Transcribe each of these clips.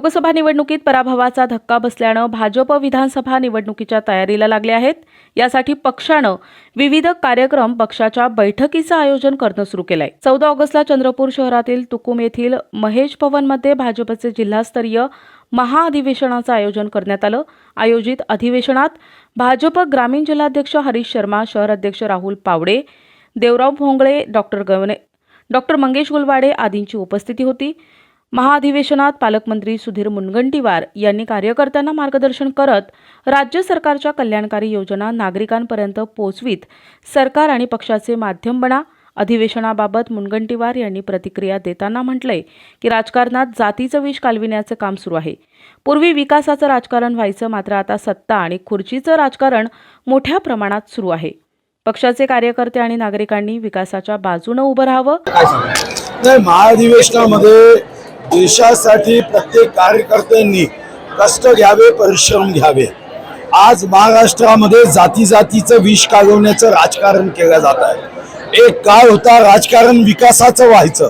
लोकसभा निवडणुकीत पराभवाचा धक्का बसल्यानं भाजप विधानसभा निवडणुकीच्या तयारीला लागले आहेत. यासाठी पक्षानं विविध कार्यक्रम पक्षाच्या बैठकीचं आयोजन करणं सुरू केलंय. चौदा ऑगस्टला चंद्रपूर शहरातील तुकुम येथील महेश भवनमध्ये भाजपचे जिल्हास्तरीय महाअधिवेशनाचं आयोजन करण्यात आलं. आयोजित अधिवेशनात भाजप ग्रामीण जिल्हाध्यक्ष हरीश शर्मा शहर अध्यक्ष राहुल पावडे देवराव भोंगळे डॉक्टर गवने डॉक्टर मंगेश गुलवाडे आदींची उपस्थिती होती. महाअधिवेशनात पालकमंत्री सुधीर मुनगंटीवार यांनी कार्यकर्त्यांना मार्गदर्शन करत राज्य सरकारच्या कल्याणकारी योजना नागरिकांपर्यंत पोचवीत सरकार आणि पक्षाचे माध्यम बना. अधिवेशनाबाबत मुनगंटीवार यांनी प्रतिक्रिया देताना म्हटलंय की राजकारणात जातीचं विष कालविण्याचं काम सुरू आहे. पूर्वी विकासाचं राजकारण व्हायचं मात्र आता सत्ता आणि खुर्चीचं राजकारण मोठ्या प्रमाणात सुरू आहे. पक्षाचे कार्यकर्ते आणि नागरिकांनी विकासाच्या बाजूनं उभं राहावं. महाअधिवेशनामध्ये देशासाठी प्रत्येक कार्यकर्त्यांनी कष्ट घ्यावे परिश्रम घ्यावे. आज महाराष्ट्रामध्ये जाती जातीचं विष कालवण्याचं राजकारण केलं जात आहे. एक काळ होता राजकारण विकासाचं व्हायचं.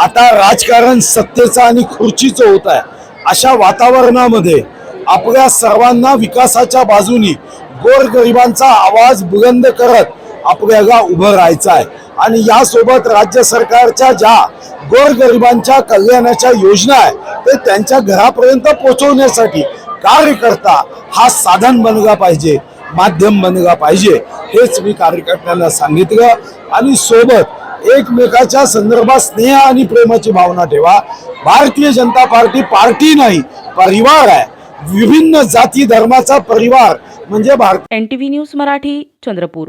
आता राजकारण सत्तेचं आणि खुर्चीचं होत आहे. अशा वातावरणामध्ये आपल्या सर्वांना विकासाच्या बाजूनी गोरगरिबांचा आवाज बुलंद करत आपल्याला उभं राहायचं आहे. आणि यासोबत राज्य सरकारच्या ज्या गोरगरिबांच्या कल्याणाच्या योजना आहे ते त्यांच्या घरापर्यंत पोहोचवण्यासाठी कार्यकर्ता हा साधन बनला पाहिजे माध्यम बनला पाहिजे हेच मी कार्यकर्त्यांना सांगितलं. आणि सोबत एकमेकाच्या संदर्भात स्नेह आणि प्रेमाची भावना ठेवा. भारतीय जनता पार्टी पार्टी नाही परिवार आहे. विभिन्न जाती धर्माचा परिवार म्हणजे Bharat. N T V news Marathi Chandrapur.